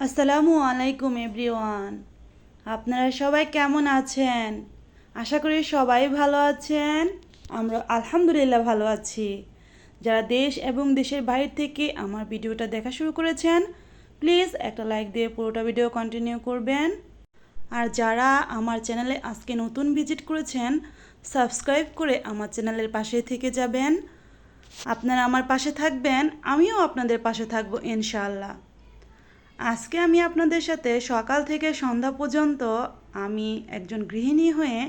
আসসালামু আলাইকুম, এভরিওয়ান। আপনারা সবাই কেমন আছেন? আশা করি সবাই ভালো আছেন। আমরা আলহামদুলিল্লাহ ভালো আছি। যারা দেশ এবং দেশের বাইরে থেকে আমার ভিডিওটা দেখা শুরু করেছেন, প্লিজ একটা লাইক দিয়ে পুরোটা ভিডিও কন্টিনিউ করবেন। আর যারা আমার চ্যানেলে আজকে নতুন ভিজিট করেছেন, সাবস্ক্রাইব করে আমার চ্যানেলের পাশে থেকে যাবেন। আপনারা আমার পাশে থাকবেন, আমিও আপনাদের পাশে থাকব, ইনশাআল্লাহ। আজকে আমি আপনাদের সাথে সকাল থেকে সন্ধ্যা পর্যন্ত আমি একজন গৃহিণী হয়ে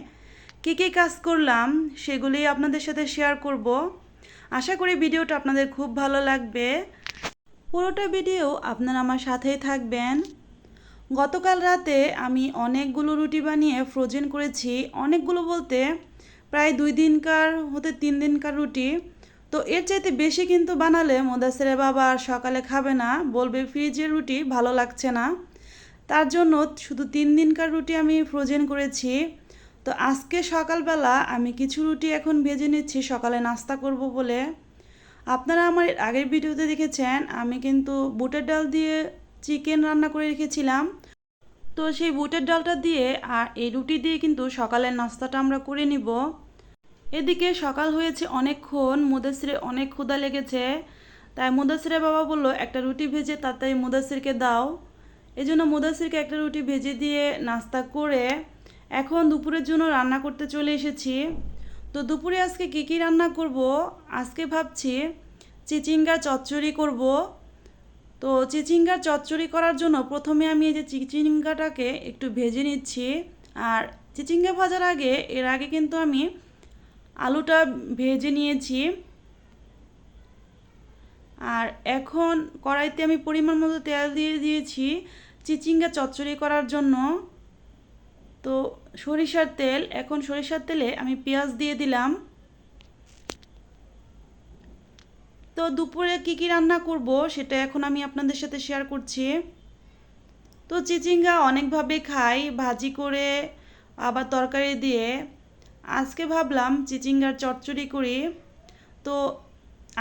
কী কী কাজ করলাম সেগুলি আপনাদের সাথে শেয়ার করব। আশা করি ভিডিওটা আপনাদের খুব ভালো লাগবে। পুরোটা ভিডিও আপনারা আমার সাথেই থাকবেন। গতকাল রাতে আমি অনেকগুলো রুটি বানিয়ে ফ্রোজেন করেছি। অনেকগুলো বলতে প্রায় দুই দিনকার হতে তিন দিনকার রুটি। তো এর চাইতে বেশি কিন্তু বানালে মোদাসেরে বাবা আর সকালে খাবে না, বলবে ফ্রিজের রুটি, ভালো লাগছে না। তার জন্য শুধু তিন দিনকার রুটি আমি ফ্রোজেন করেছি। তো আজকে সকালবেলা আমি কিছু রুটি এখন ভেজে নিচ্ছি, সকালে নাস্তা করব বলে। আপনারা আমার আগের ভিডিওতে দেখেছেন, আমি কিন্তু বুটের ডাল দিয়ে চিকেন রান্না করে রেখেছিলাম। তো সেই বুটের ডালটা দিয়ে আর এই রুটি দিয়ে কিন্তু সকালের নাস্তাটা আমরা করে নিব। এদিকে সকাল হয়েছে অনেকক্ষণ মুদাসিরে অনেক ক্ষুধা লেগেছে। তাই মুদাসিরের বাবা বলল, একটা রুটি ভেজে তাড়াতাড়ি মুদাসিরকে দাও। এই জন্য মুদাসিরকে একটা রুটি ভেজে দিয়ে নাস্তা করে এখন দুপুরের জন্য রান্না করতে চলে এসেছি। তো দুপুরে আজকে কী কী রান্না করব? আজকে ভাবছি চিচিঙ্গা চচ্চড়ি করব। তো চিচিঙ্গার চচ্চড়ি করার জন্য প্রথমে আমি এই যে চিচিঙ্গাটাকে একটু ভেজে নিচ্ছি। আর চিচিঙ্গা ভাজার আগে, এর আগে কিন্তু আমি আলুটা ভেজে নিয়েছি। আর এখন কড়াইতে আমি পরিমাণ মতো তেল দিয়ে দিয়েছি চিচিঙ্গা চচ্চড়ি করার জন্য। তো সরিষার তেল, এখন সরিষার তেলে আমি পেঁয়াজ দিয়ে দিলাম। তো দুপুরে কি কি রান্না করব সেটা এখন আমি আপনাদের সাথে শেয়ার করছি। তো চিচিঙ্গা অনেকভাবে খাই, ভাজি করে, আবার তরকারি দিয়ে। আজকে ভাবলাম চিচিঙ্গার চচ্চড়ি করি। তো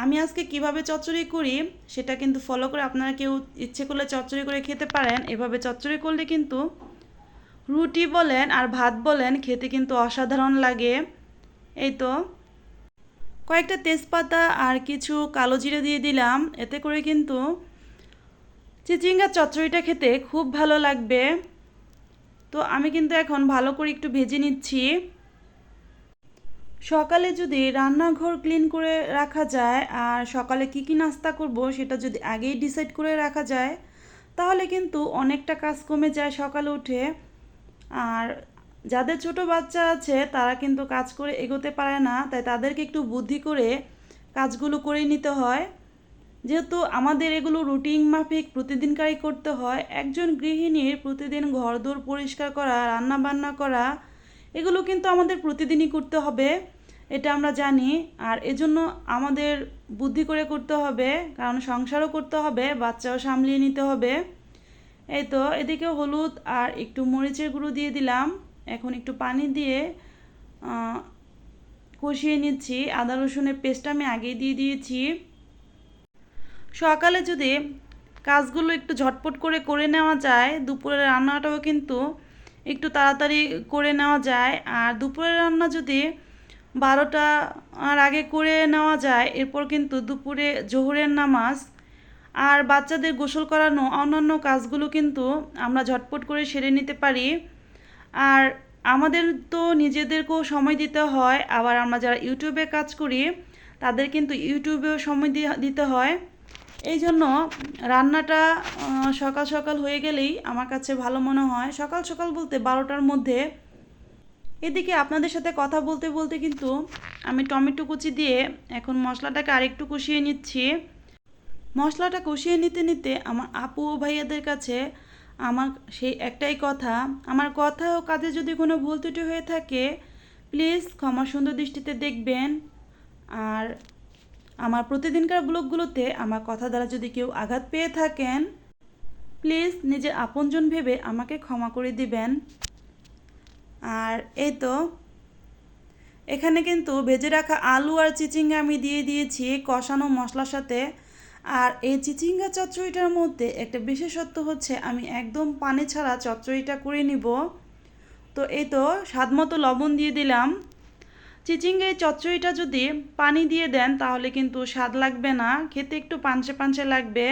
আমি আজকে কীভাবে চচ্চড়ি করি সেটা কিন্তু ফলো করে আপনারা কেউ ইচ্ছে করলে চচ্চড়ি করে খেতে পারেন। এভাবে চচ্চড়ি করলে কিন্তু রুটি বলেন আর ভাত বলেন খেতে কিন্তু অসাধারণ লাগে। এই তো কয়েকটা তেজপাতা আর কিছু কালো জিরে দিয়ে দিলাম। এতে করে কিন্তু চিচিঙ্গার চচ্চড়িটা খেতে খুব ভালো লাগবে। তো আমি কিন্তু এখন ভালো করে একটু ভেজে নিচ্ছি। সকালে যদি রান্নাঘর ক্লিন করে রাখা যায়, আর সকালে কি কি নাস্তা করব সেটা যদি আগেই ডিসাইড করে রাখা যায়, তাহলে কিন্তু অনেকটা কাজ কমে যায় সকালে উঠে। আর যাদের ছোট বাচ্চা আছে, তারা কিন্তু কাজ করে এগোতে পারে না, তাই তাদেরকে একটু বুদ্ধি করে কাজগুলো করে নিতে হয়। যেহেতু আমাদের এগুলো রুটিন মাফিক প্রতিদিনকারই করতে হয়, একজন গৃহিণীর প্রতিদিন ঘরদোর পরিষ্কার করা রান্না বান্না করা এগুলো কিন্তু আমাদের প্রতিদিনই করতে হবে, এটা আমরা জানি। আর এজন্য আমাদের বুদ্ধি করে করতে হবে, কারণ সংসারও করতে হবে, বাচ্চাও সামলিয়ে নিতে হবে। এই তো এদিকে হলুদ আর একটু মরিচের গুঁড়ো দিয়ে দিলাম। এখন একটু পানি দিয়ে কষিয়ে নিচ্ছি। আদা রসুনের পেস্ট আমি আগেই দিয়ে দিয়েছি। সকালে যদি কাজগুলো একটু ঝটপট করে করে নেওয়া যায়, দুপুরের রান্নাটাও কিন্তু একটু তাড়াতাড়ি করে নেওয়া যায়। আর দুপুরের রান্না যদি বারোটা আর আগে করে নেওয়া যায়, এরপর কিন্তু দুপুরে জোহরের নামাজ আর বাচ্চাদের গোসল করানো, অন্যান্য কাজগুলো কিন্তু আমরা ঝটপট করে সেরে নিতে পারি। আর আমাদের তো নিজেদেরকেও সময় দিতে হয়, আবার আমরা যারা ইউটিউবে কাজ করি, তাদের কিন্তু ইউটিউবেও সময় দিতে হয়। এই জন্য রান্নাটা সকাল সকাল হয়ে গেলেই আমার কাছে ভালো মনে হয়। সকাল সকাল বলতে বারোটার মধ্যে এদিকে আপনাদের সাথে কথা বলতে বলতে কিন্তু আমি টমেটো কুচি দিয়ে এখন মশলাটাকে আরেকটু কষিয়ে নিচ্ছি। মশলাটা কষিয়ে নিতে নিতে আমার আপু ও ভাইয়াদের কাছে আমার সেই একটাই কথা, আমার কথা ও কাজে যদি কোনো ভুল ত্রুটি হয়ে থাকে প্লিজ ক্ষমা সুন্দর দৃষ্টিতে দেখবেন। আর আমার প্রতিদিনকার ব্লগগুলোতে আমার কথা দ্বারা যদি কেউ আঘাত পেয়ে থাকেন প্লিজ নিজের আপনজন ভেবে আমাকে ক্ষমা করে দিবেন। আর এই তো, এখানে কিন্তু ভেজে রাখা আলু আর চিচিঙ্গা আমি দিয়ে দিয়েছি কষানো মশলার সাথে। আর এই চিচিঙ্গা চচ্চড়িটার মধ্যে একটা বিশেষত্ব হচ্ছে আমি একদম পানি ছাড়া চচ্চড়িটা করে নিব। তো এই তো স্বাদ মতো লবণ দিয়ে দিলাম। চিচিঙ্গা চচ্চড়িটা যদি পানি দিয়ে দেন, তাহলে কিন্তু স্বাদ লাগবে না। খেতে একটু পাঞ্চে পাঞ্চে লাগবে।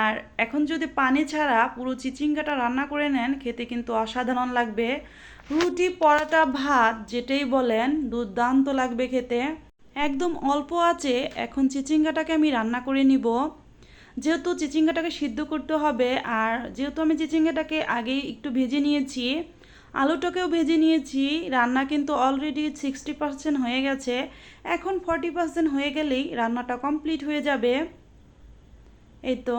আর এখন যদি পানি ছাড়া পুরো চিচিঙ্গাটা রান্না করে নেন, খেতে কিন্তু অসাধারণ লাগবে। রুটি, পরাটা, ভাত, যেটাই বলেন, দুর্দান্ত লাগবে খেতে। একদম অল্প আছে, এখন চিচিঙ্গাটাকে আমি রান্না করে নিব। যেহেতু চিচিঙ্গাটাকে সিদ্ধ করতে হবে, আর যেহেতু আমি চিচিঙ্গাটাকে আগেই একটু ভেজে নিয়েছি আলুটাকেও ভেজে নিয়েছি। রান্না কিন্তু অলরেডি সিক্সটি পার্সেন্ট হয়ে গেছে। এখন ফর্টি পার্সেন্ট হয়ে গেলেই রান্নাটা কমপ্লিট হয়ে যাবে। এই তো।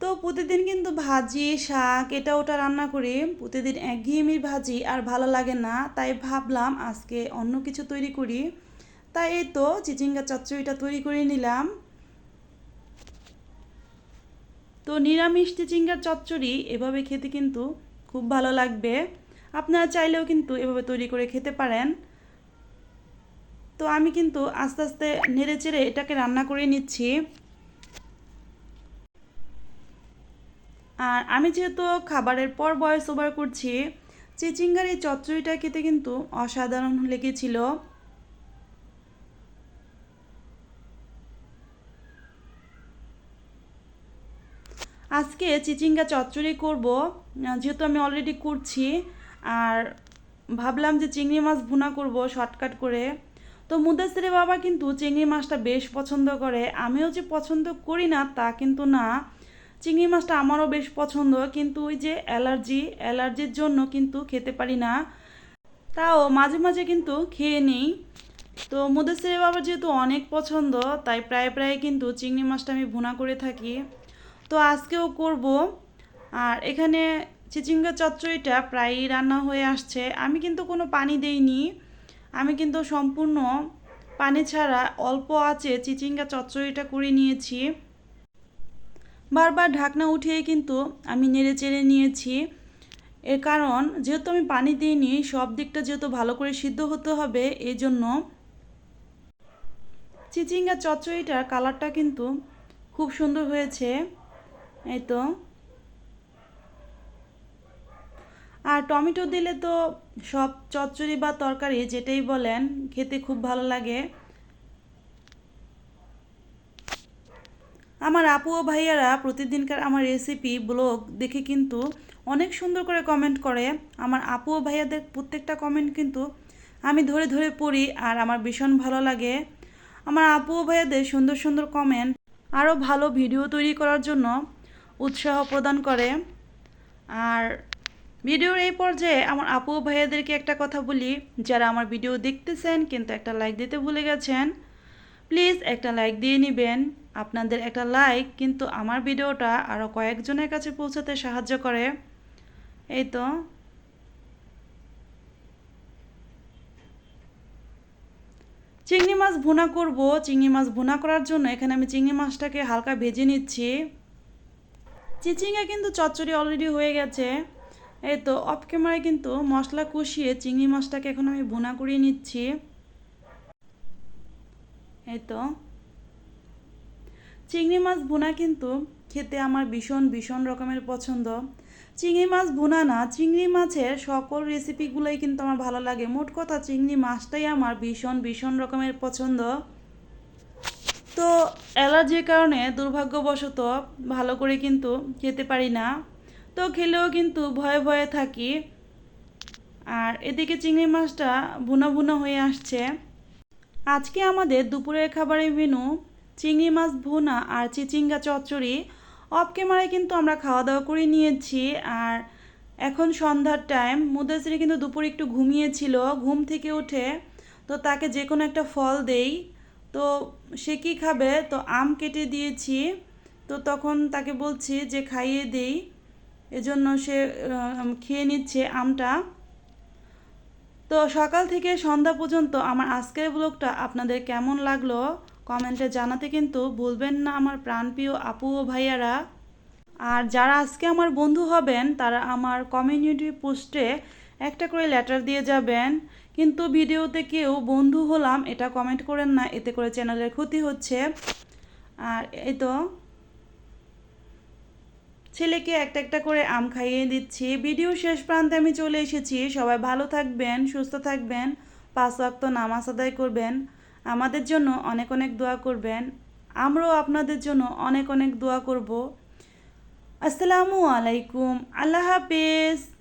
তো প্রতিদিন কিন্তু ভাজি, শাক, এটা ওটা রান্না করি। প্রতিদিন একঘেয়েমির ভাজি আর ভালো লাগে না, তাই ভাবলাম আজকে অন্য কিছু তৈরি করি। তাই এই তো চিচিঙ্গা চচ্চড়িটা তৈরি করে নিলাম। তো নিরামিষ চিচিঙ্গার চচ্চড়ি, এভাবে খেতে কিন্তু খুব ভালো লাগবে। আপনারা চাইলেও কিন্তু এভাবে তৈরি করে খেতে পারেন। তো আমি কিন্তু আস্তে আস্তে নেড়ে চেড়ে এটাকে রান্না করে নিচ্ছি। আর আমি যেহেতু খাবারের পর বয়স ওভার করছি চিচিঙ্গার এই চচ্চড়িটা খেতে কিন্তু অসাধারণ লেগেছিল। আজকে চিচিঙ্গা চচ্চড়ি করব যেহেতু আমি অলরেডি করছি, আর ভাবলাম যে চিংড়ি মাছ ভুনা করব শর্টকাট করে। তো মুদাসিরে বাবা কিন্তু চিংড়ি মাছটা বেশ পছন্দ করে। আমিও যে পছন্দ করি না, তা কিন্তু না। চিংড়ি মাছটা আমারও বেশ পছন্দ, কিন্তু ওই যে অ্যালার্জি, অ্যালার্জির জন্য কিন্তু খেতে পারি না। তাও মাঝে মাঝে কিন্তু খেয়ে নিই। তো মুদাসিরে বাবা যেহেতু অনেক পছন্দ, তাই প্রায় প্রায় কিন্তু চিংড়ি মাছটা আমি ভুনা করে থাকি। তো আজকেও করব। আর এখানে চিচিঙ্গা চচ্চড়িটা প্রায়ই রান্না হয়ে আসছে। আমি কিন্তু কোনো পানি দেইনি। আমি কিন্তু সম্পূর্ণ পানি ছাড়া অল্প আছে চিচিঙ্গা চচ্চড়িটা করে নিয়েছি। বারবার ঢাকনা উঠিয়ে কিন্তু আমি নেড়ে চেড়ে নিয়েছি। এর কারণ, যেহেতু আমি পানি দিইনি, সব দিকটা যেহেতু ভালো করে সিদ্ধ হতে হবে, এই জন্য চিচিঙ্গা চচ্চড়িটার কালারটা কিন্তু খুব সুন্দর হয়েছে। এই তো। আর টমেটো দিলে তো সব চচ্চড়ি বা তরকারি যেটাই বলেন, খেতে খুব ভালো লাগে। আমার আপু ও ভাইয়ারা প্রতিদিনকার আমার রেসিপি ব্লগ দেখে কিন্তু অনেক সুন্দর করে কমেন্ট করে। আমার আপু ও ভাইয়াদের প্রত্যেকটা কমেন্ট কিন্তু আমি ধরে ধরে পড়ি আর আমার ভীষণ ভালো লাগে। আমার আপু ও ভাইয়াদের সুন্দর সুন্দর কমেন্ট আরও ভালো ভিডিও তৈরি করার জন্য উৎসাহ প্রদান করে। আর ভিডিওর এই পর্যায়ে আমার আপু ভাইয়াদেরকে একটা কথা বলি। যারা আমার ভিডিও দেখতেছেন কিন্তু একটা লাইক দিতে ভুলে গেছেন প্লিজ একটা লাইক দিয়ে নেবেন। আপনাদের একটা লাইক কিন্তু আমার ভিডিওটা আরও কয়েকজনের কাছে পৌঁছাতে সাহায্য করে। এই তো। চিংড়ি মাছ ভুনা করব। চিংড়ি মাছ ভুনা করার জন্য এখানে আমি চিংড়ি মাছটাকে হালকা ভেজে নিচ্ছি। চিচিঙ্গা কিন্তু চচ্চড়ি অলরেডি হয়ে গেছে। এই তো অফ ক্যামেরায় কিন্তু মশলা কষিয়ে চিংড়ি মাছটাকে এখন আমি ভুনা করিয়ে নিচ্ছি। এই তো। চিংড়ি মাছ ভুনা কিন্তু খেতে আমার ভীষণ ভীষণ রকমের পছন্দ। চিংড়ি মাছ ভুনা না, চিংড়ি মাছের সকল রেসিপিগুলোই কিন্তু আমার ভালো লাগে। মোট কথা চিংড়ি মাছটাই আমার ভীষণ ভীষণ রকমের পছন্দ। তো অ্যালার্জির কারণে দুর্ভাগ্যবশত ভালো করে কিন্তু খেতে পারি না। তো খেলেও কিন্তু ভয়ে ভয়ে থাকি। আর এদিকে চিংড়ি মাছটা ভুনা ভুনা হয়ে আসছে। আজকে আমাদের দুপুরের খাবারের মেনু চিংড়ি মাছ ভুনা আর চিচিঙ্গা চচ্চড়ি। অফ ক্যামেরায় কিন্তু আমরা খাওয়া দাওয়া করে নিয়েছি আর এখন সন্ধ্যার টাইম। মুদাসিরি কিন্তু দুপুরে একটু ঘুমিয়েছিল, ঘুম থেকে উঠে। তো তাকে যে কোনো একটা ফল দেই। তো সে কী খাবে? তো আম কেটে দিয়েছি। তো তখন তাকে বলছি যে খাইয়ে দেই। এজন্য সে খেয়ে নিচ্ছে আমটা। তো সকাল থেকে সন্ধ্যা পর্যন্ত আমার আজকের ব্লগটা আপনাদের কেমন লাগল? কমেন্টে জানাতে কিন্তু ভুলবেন না আমার প্রাণপ্রিয় আপু ও ভাইয়ারা। আর যারা আজকে আমার বন্ধু হবেন, তারা আমার কমিউনিটি পোস্টে একটা করে লেটার দিয়ে যাবেন। কিন্তু ভিডিওতে কেউ বন্ধু হলাম, এটা কমেন্ট করেন না, এতে করে চ্যানেলের ক্ষতি হচ্ছে। আর এই তো, ছেলেকে একটা একটা করে আম খাইয়ে দিচ্ছি। ভিডিও শেষ প্রান্তে আমি চলে এসেছি। সবাই ভালো থাকবেন, সুস্থ থাকবেন, পাঁচ ওয়াক্ত নামাজ আদায় করবেন। আমাদের জন্য অনেক অনেক দোয়া করবেন। আমরাও আপনাদের জন্য অনেক অনেক দোয়া করব। আসসালামু আলাইকুম। আল্লাহ হাফেজ।